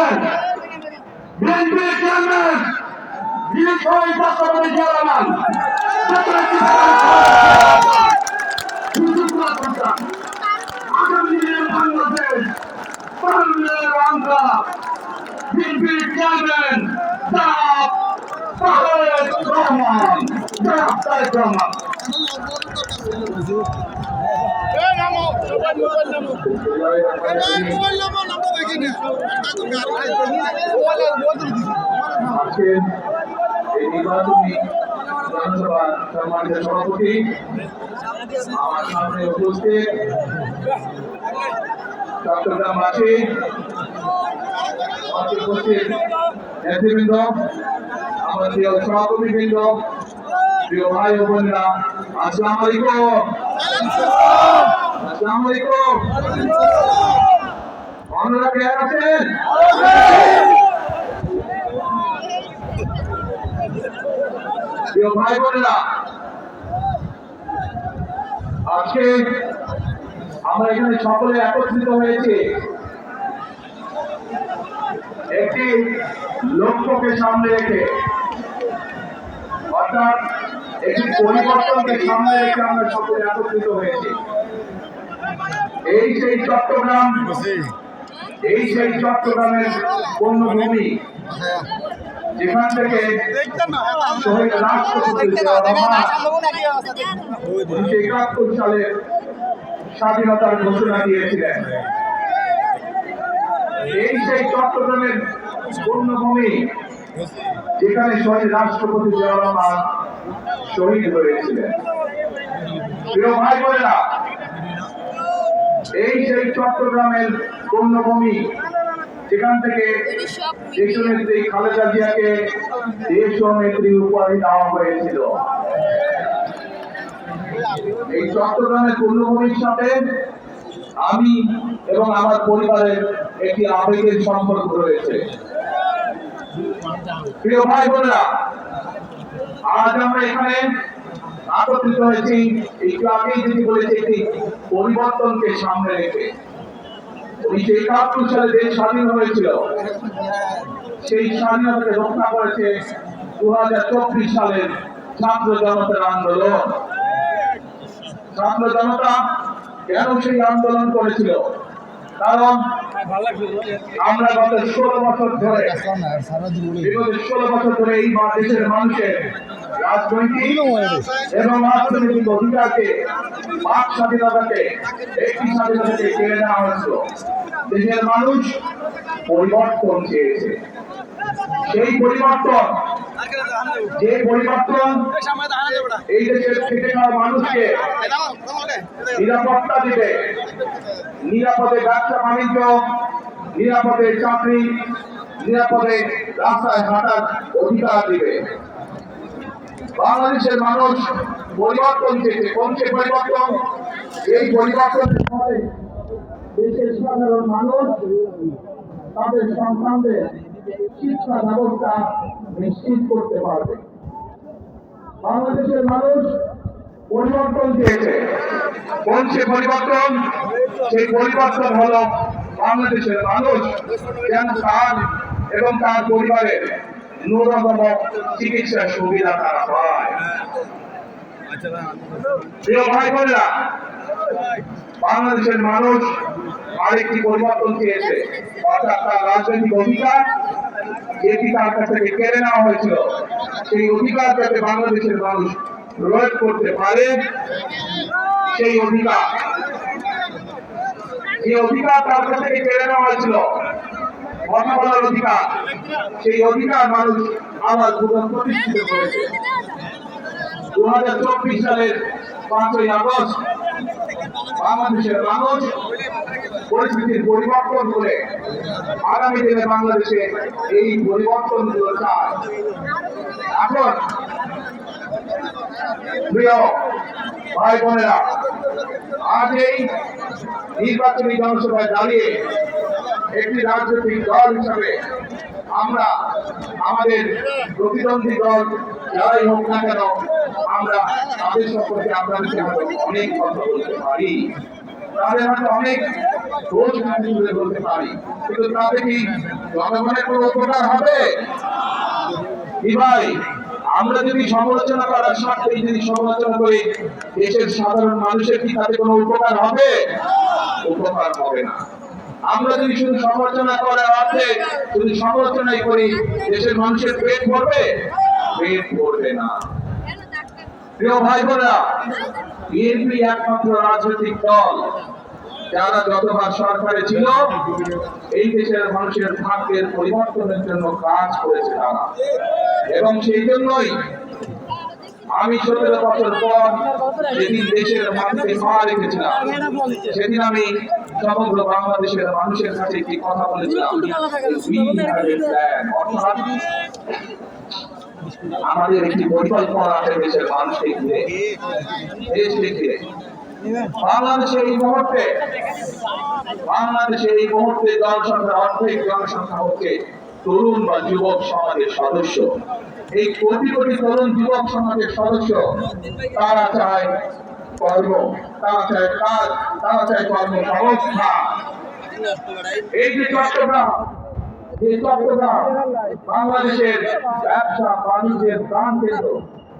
আছেন? বিএনপির chairman, BNP ছাত্রবাদী chairman. আগামী দিনের বাংলাদেশ বাংলার বাংলা বিএনপির চেয়ারম্যান জনাব তারেক রহমান জনাব তারেক রহমান। এই নির্বাচনী জনসভা সম্মানিত সভাপতি আমার সামনে উপস্থিত চট্টগ্রামবাসী উপস্থিত নেতৃবৃন্দ আমার প্রিয় সভাপতিবৃন্দ, প্রিয় ভাই বোনেরা আলাইকুম। আছেন? ভাই আজকে আমরা এখানে সকলে একত্রিত হয়েছে। একটি লক্ষ্যকে সামনে রেখে অর্থাৎ একটি পরিবর্তনকে সামনে রেখে আমরা সকলে একত্রিত হয়েছে। এই সেই চট্টগ্রাম, এই সেই চট্টগ্রামের পণ্যভূমি যেখান থেকে একাত্তর সালে স্বাধীনতার ঘোষণা দিয়েছিলেন। এই সেই চট্টগ্রামের পূর্ণভূমি যেখানে শহীদ রাষ্ট্রপতি রহমান শহীদ প্রিয় ভাই বোনেরা, এই সেই চট্টগ্রামের যেখান থেকে দেশনেত্রী খালেদা জিয়াকে উপাধি দেওয়া হয়েছিল। এই চট্টগ্রামের সাথে আমি এবং আমার পরিবারের একটি আবেগের সম্পর্ক রয়েছে। প্রিয় ভাই বোনেরা আজ আমরা এখানে একত্রিত হয়েছি আগেই যেটি বলেছি একটি পরিবর্তনকে সামনে রেখে। উনিশশো একাত্তর সালে দেশ স্বাধীন হয়েছিল। সেই স্বাধীনতাকে রক্ষা করেছে দু হাজার চব্বিশ সালের ছাত্র জনতার আন্দোলন। ছাত্র জনতা কেন সেই আন্দোলন করেছিল? কারণ আমরা গত ষোলো বছর ধরে বিগত ষোলো বছর ধরে এই দেশের মানুষের রাজনৈতিক এবং অর্থনৈতিক অধিকারকে বাক স্বাধীনতাকে একটি স্বাধীনতাকে কেড়ে নেওয়া হয়েছিল। দেশের মানুষ পরিবর্তন চেয়েছে। সেই পরিবর্তন যে পরিবর্তন এই দেশের খেটে খাওয়া মানুষকে নিরাপত্তা দিবে। নিরাপদে ব্যবসা বাণিজ্য নিরাপদে চাকরি নিরাপদে রাস্তায় হাঁটার অধিকার দিবে। বাংলাদেশের মানুষ পরিবর্তন কোন সে পরিবর্তন। এই পরিবর্তনের ফলে দেশের সাধারণ মানুষ, তাদের সন্তানদের শিক্ষা ব্যবস্থা নিশ্চিত করতে পারবে। বাংলাদেশের মানুষ পরিবর্তন চেয়েছে কোন সে পরিবর্তন। সেই পরিবর্তন হলো বাংলাদেশের মানুষ যেন তার এবং তার পরিবারের ন্যূনতম চিকিৎসা সুবিধা তারা পায়। প্রিয় ভাই বোনেরা বাংলাদেশের মানুষ আরেকটি পরিবর্তন চেয়েছে অর্থাৎ তার রাজনৈতিক অধিকার যেটি তার কাছ থেকে কেড়ে নেওয়া হয়েছিল সেই অধিকার যাতে বাংলাদেশের মানুষ প্রয়োগ করতে পারে সেই অধিকার যে অধিকার তার কাছ থেকে কেড়ে নেওয়া হয়েছিল। কথা বলার অধিকার। সেই অধিকার মানুষ আবার পুনঃপ্রতিষ্ঠিত করেছে। দু হাজার চব্বিশ সালের পাঁচই আগস্ট বাংলাদেশের মানুষ পরিস্থিতির পরিবর্তন করে আগামী দিনে বাংলাদেশে এই পরিবর্তনগুলো চায়। এখন প্রিয় ভাই বোনেরা আজ এই নির্বাচনী জনসভায় দাঁড়িয়ে একটি রাজনৈতিক দল হিসাবে আমরা আমাদের প্রতিদ্বন্দ্বী দল যারাই হোক না কেন, আমরা তাদের সম্পর্কে আপনাদেরকে হয়তো অনেক কথা বলতে পারি। তাদের হয়তো অনেক দোষ তুলে বলতে পারি। কিন্তু তাদেরকে জনগণের কোনো উপকার হবে? কি ভাই? আমরা যদি সমালোচনা করার স্বার্থে যদি সমালোচনা করি, দেশের সাধারণ মানুষের কি তাতে কোনো উপকার হবে? উপকার হবে না। আমরা যদি শুধু সমালোচনা করার অর্থে শুধু সমালোচনাই করি, দেশের মানুষের পেট ভরবে? পেট ভরবে না। প্রিয় ভাই বোনেরা বিএনপি একমাত্র রাজনৈতিক দল। যারা যতবার সরকারে ছিল, এই দেশের মানুষের ভাগ্যের পরিবর্তনের জন্য কাজ করেছে তারা। এবং সেই জন্যই আমি সতেরো বছর পর যেদিন দেশের মানুষকে খাওয়া রেখেছিলাম, সেদিন আমি সমগ্র বাংলাদেশের মানুষের কাছে একটি কথা বলেছিলাম আমাদের একটি পরিকল্পনা আছে দেশের মানুষকে ঘিরে দেশকে ঘিরে। এই মুহূর্তে এই মুহূর্তে অর্ধেক জনসংখ্যা হচ্ছে তরুণ বা যুবক সমাজের সদস্য। এই কোটি কোটি তরুণ যুবক সমাজের সদস্য, তারা চায় কর্ম, তারা চায় কাজ, তারা চায় কর্মসংস্থান এই যে চট্টগ্রাম যে চট্টগ্রাম বাংলাদেশের ব্যবসা, বাণিজ্যের প্রাণ কেন্দ্র।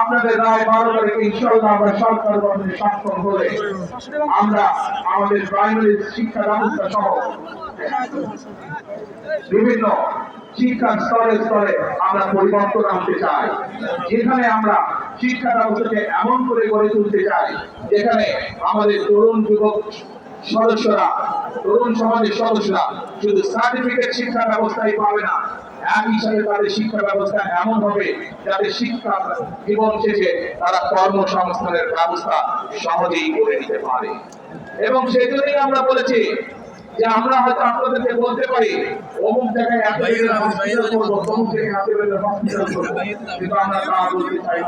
আপনাদের রায় বারো তারিখে ইনশাল্লাহ আমরা সরকার গঠনে সক্ষম হলে আমরা আমাদের প্রাইমারি শিক্ষা ব্যবস্থা সহ বিভিন্ন শিক্ষার স্তরে স্তরে আমরা পরিবর্তন আনতে চাই। যেখানে আমরা শিক্ষা ব্যবস্থাকে এমন করে গড়ে তুলতে চাই, যেখানে আমাদের তরুণ যুবক সদস্যরা, তরুণ সমাজের সদস্যরা শুধু সার্টিফিকেট শিক্ষা ব্যবস্থাই পাবে না একই হিসাবে তাদের শিক্ষা ব্যবস্থা এমন হবে যাতে শিক্ষা জীবন শেষে তারা কর্মসংস্থানের ব্যবস্থা সহজেই করে নিতে পারে। এবং সেই জন্যই আমরা বলেছি যে আমরা হয়তো আপনাদেরকে বলতে পারি অমুক জায়গায় এত করব তমুক জায়গায় এত বেডের হসপিটাল করব। কিন্তু আমরা তা বলতে চাই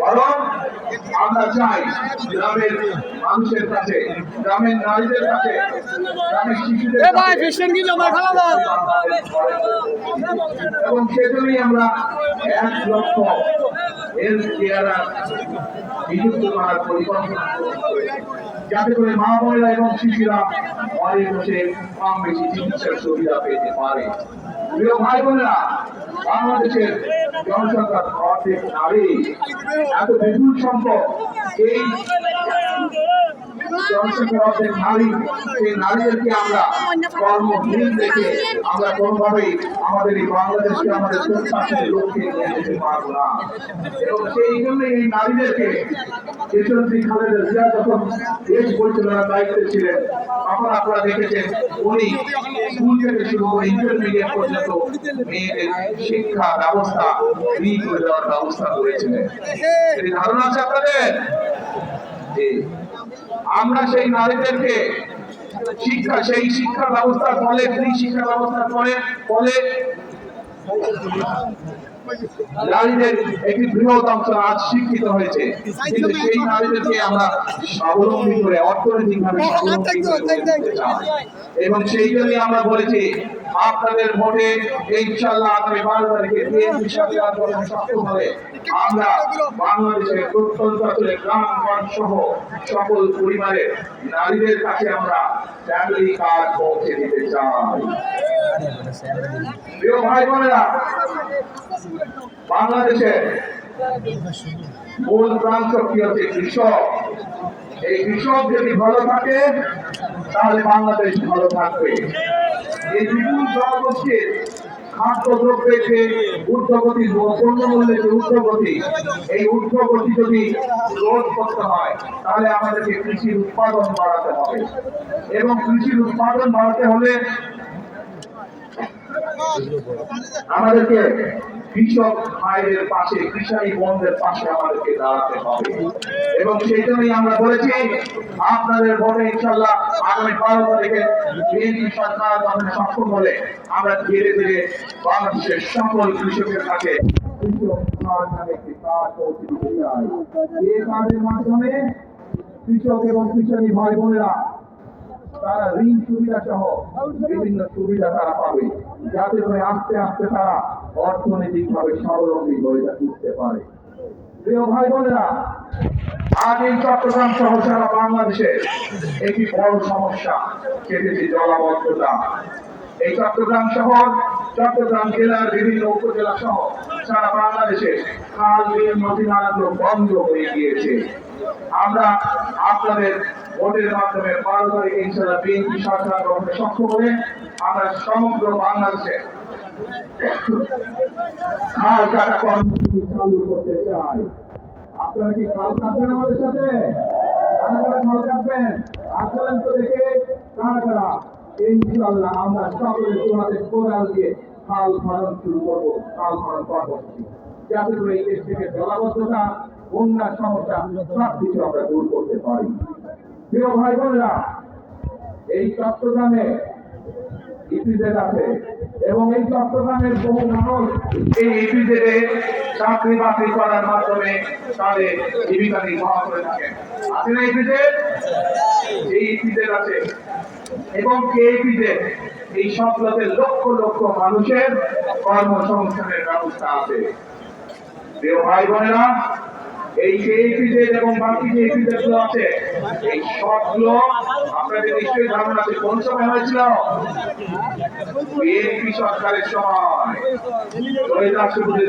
বরং আমরা চাই গ্রামের মানুষের কাছে গ্রামের নারীদের কাছে গ্রামের শিশুদের এবং সেজন্যই আমরা এক লক্ষ হেলথ কেয়ারার নিযুক্ত করার পরিকল্পনা। যাতে করে মা বোনেরা এবং শিশুরা ঘরে বসে কম বেশি চিকিৎসার সুবিধা পেতে পারে। প্রিয় ভাই বোনেরা, বাংলাদেশের জনসংখ্যার অর্ধেক নারী, এত বিপুল সম্পদ এই দায়িত্বে ছিলেন, তখন আপনারা দেখেছেন উনি স্কুল থেকে শুরু করে ইন্টারমিডিয়েট পর্যন্ত মেয়েদের শিক্ষা ব্যবস্থা ফ্রি করে দেওয়ার ব্যবস্থা করেছিলেন। ধারণা আছে আপনাদের। আমরা সেই নারীদেরকে শিক্ষা সেই শিক্ষা ব্যবস্থার ফলে ফ্রি শিক্ষা ব্যবস্থার ফলে ফলে নারীদের একটি বৃহৎ অংশ আজ শিক্ষিত হয়েছে কিন্তু সেই নারীদেরকে আমরা স্বাবলম্বী করে অর্থনৈতিকভাবে তুলতে চাই। এবং সেই জন্যই আমরা বলেছি আপনাদের ভোটে ইনশাল্লাহ আগামী বারো তারিখে সক্ষম হলে আমরা বাংলাদেশের প্রত্যন্ত অঞ্চলে গ্রামগঞ্জ সহ সকল পরিবারের নারীদের কাছে আমরা ফ্যামিলি কার্ড পৌঁছে দিতে চাই। প্রিয় ভাই বোনেরা বাংলাদেশের মূল প্রাণ শক্তি হচ্ছে কৃষক। এই কৃষক যদি ভালো থাকে, তাহলে বাংলাদেশ ভালো থাকবে। এই বিপুল জনগোষ্ঠীর খাদ্য দ্রব্যের যে ঊর্ধ্বগতি পণ্য যে ঊর্ধ্বগতি, এই ঊর্ধ্বগতি যদি রোধ করতে হয়, তাহলে আমাদেরকে কৃষির উৎপাদন বাড়াতে হবে। এবং কৃষির উৎপাদন বাড়াতে হলে আমাদেরকে কৃষক ভাইদের পাশে কৃষাই বন্ধের পাশে আমাদেরকে দাঁড়াতে হবে। এবং সেই জন্যই আমরা বলেছি, আপনাদের ভোটে ইনশাল্লাহ আগামী বারো তারিখে বিএনপি সরকার আমাদের সক্ষম হলে আমরা ধীরে ধীরে বাংলাদেশের সকল কৃষকের কাছে কৃষক এবং কৃষানী ভাই বোনেরা তারা ঋণ সুবিধা সহ বিভিন্ন সুবিধা তারা পাবে। যাতে করে আস্তে আস্তে তারা অর্থনৈতিক ভাবে স্বাবলম্বী হয়ে উঠতে পারে। প্রিয় ভাই বোনেরা, আজ এই চট্টগ্রাম সহ সারা বাংলাদেশে একটি বড় সমস্যা, সেটি জলাবদ্ধতা। এই চট্টগ্রাম শহর, চট্টগ্রাম জেলার বিভিন্ন উপজেলা সহ সারা বাংলাদেশে খাল, বিল, নদী নালাগুলো বন্ধ হয়ে গিয়েছে। আমরা আপনাদের ভোটের মাধ্যমে বারো তারিখে ইনশাল্লাহ বিএনপি সরকার গঠনে সক্ষম হলে আমরা সমগ্র বাংলাদেশে চালু করতে চাই। কি ইনশাল্লাহ আমরা সকলে যাতে জলাবদ্ধতা সমস্যা সব কিছু আমরা দূর করতে পারি। প্রিয় ভাই বোনেরা এই চট্টগ্রামে ইপিজেড আছে এবং এই চট্টগ্রামের বহু মানুষ এই ইপিজেডে চাকরি বাকরি করার মাধ্যমে তাদের জীবিকা নির্বাহ করে থাকেন। আছে না ইপিজেড? এই ইপিজেড আছে। এবং কে ইপিজেড? এই সবগুলোতে লক্ষ লক্ষ মানুষের কর্মসংস্থানের ব্যবস্থা আছে। ভাই বোনেরা এই যে এপিজেড এবং বাকি যে এপিজেডগুলো আছে এই সবগুলো আপনাদের নিশ্চয়ই ধারণা আছে, কোন সময় হয়েছিল? বিএনপি সরকারের সময়।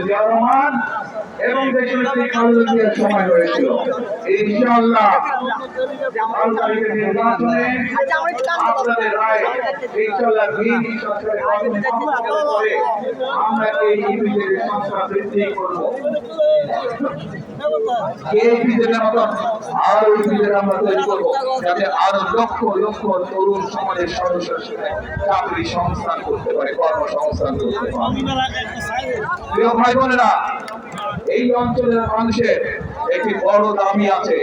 জিয়া রহমান এবং দেশনেত্রী খালেদা সময় হয়েছিল। ইনশাআল্লাহ বারো তারিখের নির্বাচনে আপনাদের রায়, ইনশাআল্লাহ বিএনপি সরকারের করে আমরা এই ইপিজেডের সংখ্যা বৃদ্ধি করব। এই বিজেপির মতন? আরও বিজেপি আমরা তৈরি করব, যাতে আরও লক্ষ লক্ষ তরুণ সমাজের চাকরি সংস্থান করতে পারে, কর্মসংস্থান করতে ভাই বোনেরা এই অঞ্চলের মানুষের একটি বড় দাবি আছে।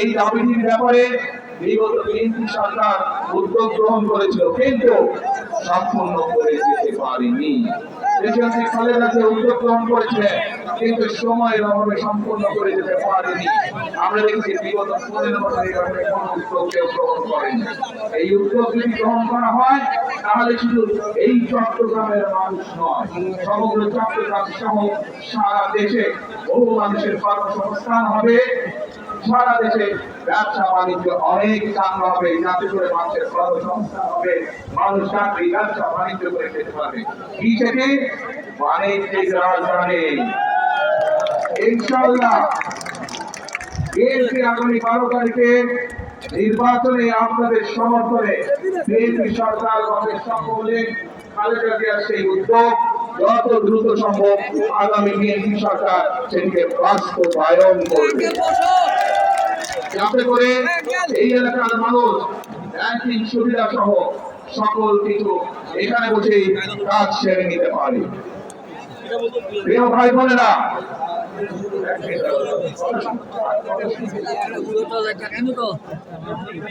এই দাবিটির ব্যাপারে বিগত বিএনপি সরকার উদ্যোগ গ্রহণ করেছিল, কিন্তু সম্পূর্ণ করে যেতে পারেনি। দেশনেত্রী খালেদা জিয়া উদ্যোগ গ্রহণ করেছিলেন কিন্তু সময়ের অভাবে সম্পূর্ণ করে যেতে পারেনি। আমরা দেখেছি বিগত পনেরো বছর এই কোনো উদ্যোগ কেউ গ্রহণ করেনি। এই উদ্যোগ যদি গ্রহণ করা হয়, তাহলে শুধু এই চট্টগ্রামের মানুষ নয়, সমগ্র চট্টগ্রাম সহ সারা দেশে বহু মানুষের কর্মসংস্থান হবে। সারা দেশে ব্যবসা বাণিজ্য অনেক চাঙ্গা হবে, যাতে করে মানুষের কর্মসংস্থান হবে, মানুষ চাকরি, ব্যবসা বাণিজ্য করে খেতে পারবে। কি সেটি বাণিজ্যিক রাজধানী। ইনশাল্লাহ বিএনপি আগামী বারো তারিখে নির্বাচনে আপনাদের সমর্থনে বিএনপি সরকার সক্ষম হলে খালেদা জিয়ার সেই উদ্যোগ যত দ্রুত সম্ভব আগামী বিএনপি সরকার সেটিকে বাস্তবায়ন করবে। যাতে করে এই এলাকার মানুষ ব্যাংকিং সুবিধা সহ সকল কিছু এখানে বসেই কাজ সেরে নিতে পারে। প্রিয় ভাই বোনেরা,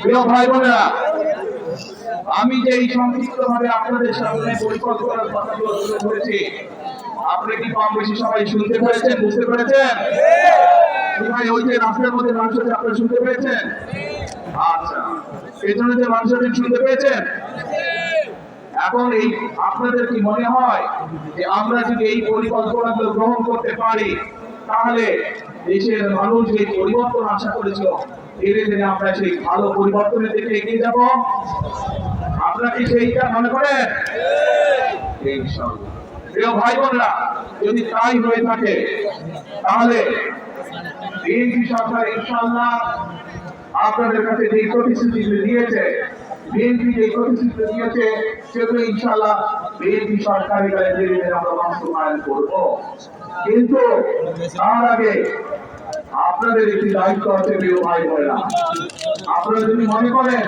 প্রিয় ভাই বোনেরা, আমি যে এই সংক্ষিপ্ত ভাবে আপনাদের সামনে পরিকল্পনার কথাগুলো তুলে ধরেছি, আপনি কি কম বেশি সবাই শুনতে পেরেছেন, বুঝতে পেরেছেন? ভাই, ওই যে রাস্তার মধ্যে মানুষ আপনারা শুনতে পেয়েছেন? আচ্ছা পেছনে যে মানুষ শুনতে পেয়েছেন? এখন এই আপনাদের কি মনে হয় যে আমরা যদি এই পরিকল্পনাগুলো গ্রহণ করতে পারি, তাহলে দেশের মানুষ যে পরিবর্তন আশা করেছিল, ধীরে ধীরে আমরা সেই ভালো পরিবর্তনের দিকে এগিয়ে যাব? আপনারা কি সেইটা মনে করেন। প্রিয় ভাই বোনরা, যদি তাই হয়ে থাকে, তাহলে সরকার ইনশাআল্লাহ আপনাদের কাছে যে প্রতিশ্রুতি দিয়েছে, বিএনপি যে প্রতিশ্রুতি দিয়েছে, সেগুলো ইনশাআল্লাহ বিএনপি আমরা বাস্তবায়ন কিন্তু তার আগে আপনাদের একটি দায়িত্ব আছে প্রিয় ভাই বোনেরা। আপনারা যদি মনে করেন,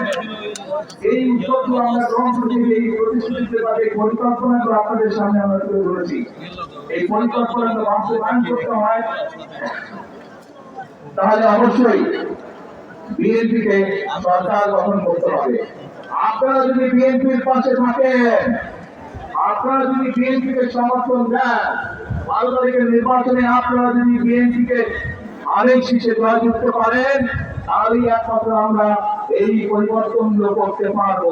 এই উদ্যোগগুলো আমরা গ্রহণ করেছি এই প্রতিশ্রুতিতে বা এই পরিকল্পনাগুলো আপনাদের সামনে আমরা তুলে ধরেছি। এই পরিকল্পনা বাস্তবায়ন করতে হয় তাহলে অবশ্যই বিএনপিকে সরকার গঠন করতে হবে। আপনারা যদি বিএনপির পাশে থাকেন আপনারা যদি বিএনপিকে সমর্থন দেন বারো তারিখের নির্বাচনে আপনারা যদি বিএনপিকে আরেক শীষে জয়যুক্ত করেন তাহলেই একমাত্র আমরা এই পরিবর্তন করতে পারব।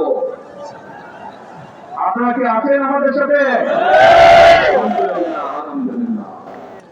আপনারা কি আছেন আমাদের সাথে? আলহামদুলিল্লাহ।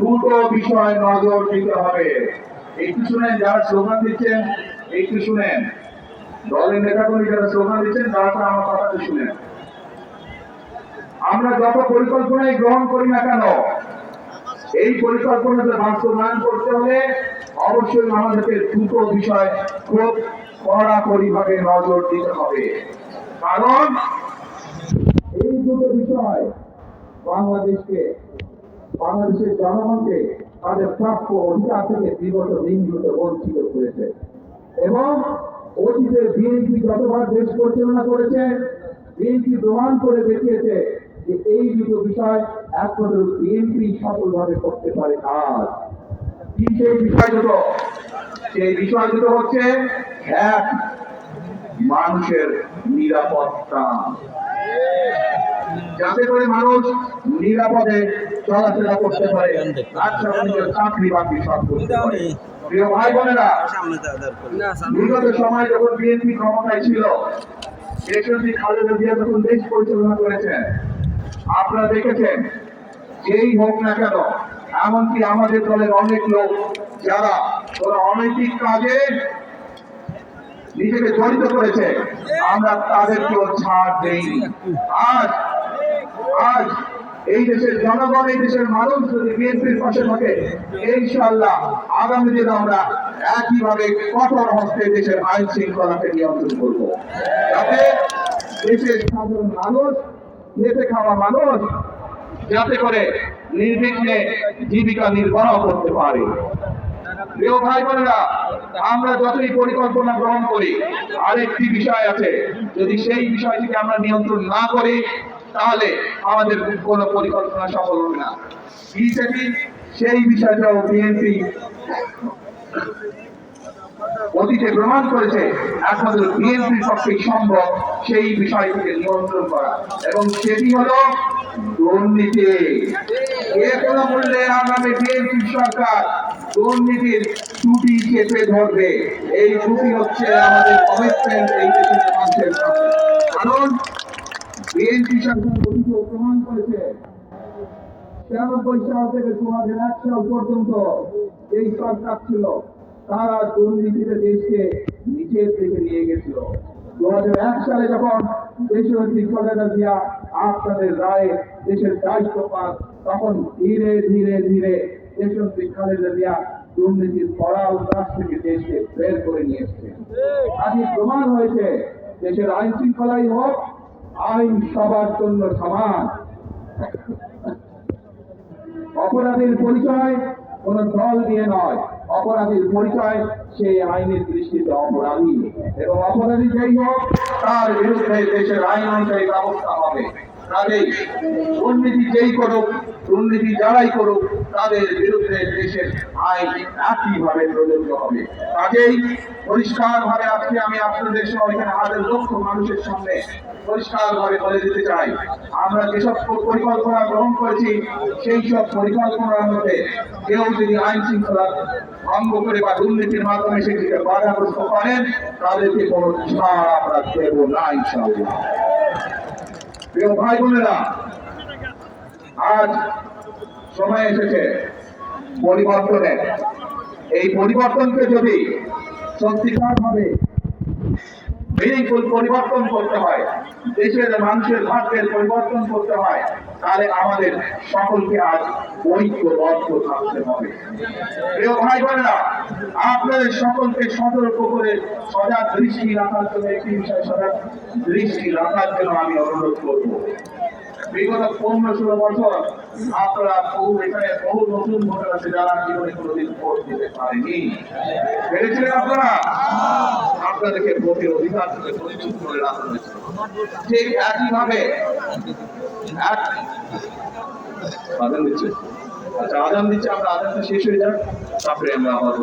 দুটো বিষয় নজর দিতে হবে। একটু শুনেন যারা স্লোগান দিচ্ছেন, একটু শুনেন। দলের নেতাগুলি যারা স্লোগান দিচ্ছেন, তারা তো আমার কথাটা শুনেন। আমরা যত পরিকল্পনাই গ্রহণ করি না কেন, এই পরিকল্পনাটা বাস্তবায়ন করতে হলে অবশ্যই আমাদেরকে দুটো বিষয় খুব কড়াকড়ি ভাবে নজর দিতে হবে। কারণ এই দুটো বিষয় বাংলাদেশকে বাংলাদেশের জনগণকে তাদের প্রাপ্য অধিকার থেকে বিগত দিনগুলোতে বঞ্চিত করেছে। এবং অতীতে বিএনপি যতবার দেশ পরিচালনা করেছে, বিএনপি প্রমাণ করে দেখিয়েছে যে এই দুটো বিষয় একমাত্র বিএনপি সফলভাবে করতে পারে কাজ কি সেই বিষয় দুটো? সেই বিষয় দুটো হচ্ছে এক, মানুষের নিরাপত্তা। যাতে করে মানুষ নিরাপদে চলাফেরা করতে পারে চাকরি বাকরি সব করতে পারে। প্রিয় ভাই বোনেরা বিগত সময় যখন বিএনপি ক্ষমতায় ছিল দেশটি খালেদা জিয়া যখন দেশ পরিচালনা করেছেন আপনারা দেখেছেন যেই হোক না কেন এমনকি আমাদের দলের অনেক লোক যারা ওরা অনৈতিক কাজে নিজেকে জড়িত করেছে আমরা তাদেরকেও ছাড় দেইনি। আজ আজ এই দেশের জনগণ, এই দেশের মানুষ যদি বিএনপির পাশে থাকে, ইনশাআল্লাহ আগামী দিনে আমরা একইভাবে কঠোর হস্তে দেশের আইন শৃঙ্খলাকে নিয়ন্ত্রণ করব। যাতে দেশের সাধারণ মানুষ, খেতে খাওয়া মানুষ যাতে করে নির্বিঘ্নে জীবিকা নির্বাহ করতে পারে। প্রিয় ভাই বোনেরা, আমরা যতই পরিকল্পনা গ্রহণ করি, আরেকটি বিষয় আছে, যদি সেই বিষয়টিকে আমরা নিয়ন্ত্রণ না করি তাহলে আমাদের কোনো পরিকল্পনা সফল হবে না। সেটি সেই বিষয়টাও বিএনপি অতীতে প্রমাণ করেছে একমাত্র বিএনপির পক্ষে সম্ভব সেই বিষয়টিকে নিয়ন্ত্রণ করা। এবং সেটি হলো দুর্নীতি। যে কোনো মূল্যে আগামী বিএনপি সরকার দুর্নীতির ত্রুটি চেপে ধরবে। এই ত্রুটি হচ্ছে আমাদের কমিটমেন্ট এই দেশের মানুষের কারণ বিএনপি সরকার অতীতে প্রমাণ করেছে। তিরানব্বই সাল থেকে দু হাজার এক সাল পর্যন্ত এই সরকার ছিল। তারা দুর্নীতিতে দেশকে নিচের দিকে নিয়ে গেছিল। দু হাজার এক সালে যখন দেশনেত্রী খালেদা জিয়া আপনাদের রায়ে দেশের দায়িত্ব পান, তখন ধীরে ধীরে ধীরে দেশনেত্রী খালেদা জিয়া দুর্নীতির পড়াল কাছ থেকে দেশকে বের করে নিয়ে এসছে আজকে প্রমাণ হয়েছে, দেশের আইন শৃঙ্খলাই হোক আইন সবার জন্য সমান। অপরাধীর পরিচয় কোন দল দিয়ে নয়। অপরাধীর পরিচয় সেই আইনের দৃষ্টিতে অপরাধী। এবং অপরাধী যেই হোক, তার বিরুদ্ধে দেশের আইন অনুযায়ী ব্যবস্থা হবে। কাজেই দুর্নীতি যেই করুক, দুর্নীতি যারাই করুক, তাদের বিরুদ্ধে দেশের আইন একইভাবে প্রযোজ্য হবে। কাজেই পরিষ্কার ভাবে আজকে আমি আপনাদের সহ এখানে হাজার লক্ষ মানুষের সামনে পরিষ্কার ভাবে বলে দিতে চাই। আমরা যেসব পরিকল্পনা গ্রহণ করেছি, সেই সব পরিকল্পনার মধ্যে কেউ যদি আইন শৃঙ্খলা ভঙ্গ করে বা দুর্নীতির মাধ্যমে সেটিকে বাধাগ্রস্ত করেন, তাদেরকে কোনো ছাড় আমরা দেব না, ইনশাআল্লাহ। প্রিয় ভাই বোনেরা আজ সময় এসেছে পরিবর্তনের। এই পরিবর্তনকে যদি সত্যিকার মিনিংফুল পরিবর্তন করতে হয়। দেশের মানুষের ভাগ্যের পরিবর্তন করতে হয়। তাহলে আমাদের সকলকে আজ ঐক্যবদ্ধ থাকতে হবে। প্রিয় ভাই বোনেরা আপনাদের সকলকে সতর্ক করে সজাগ দৃষ্টি রাখার জন্য একটি বিষয় সজাগ দৃষ্টি রাখার জন্য আমি অনুরোধ করব। বিগত পনেরো ষোলো বছর আপনারা যারা আপনাদেরকে ভোটের অধিকার থেকে বঞ্চিত করে রাখা হয়েছে। ঠিক আদান আচ্ছা আদান দিচ্ছে, আমরা আদানটা শেষ হয়ে যাক। তারপরে আমরা আবার।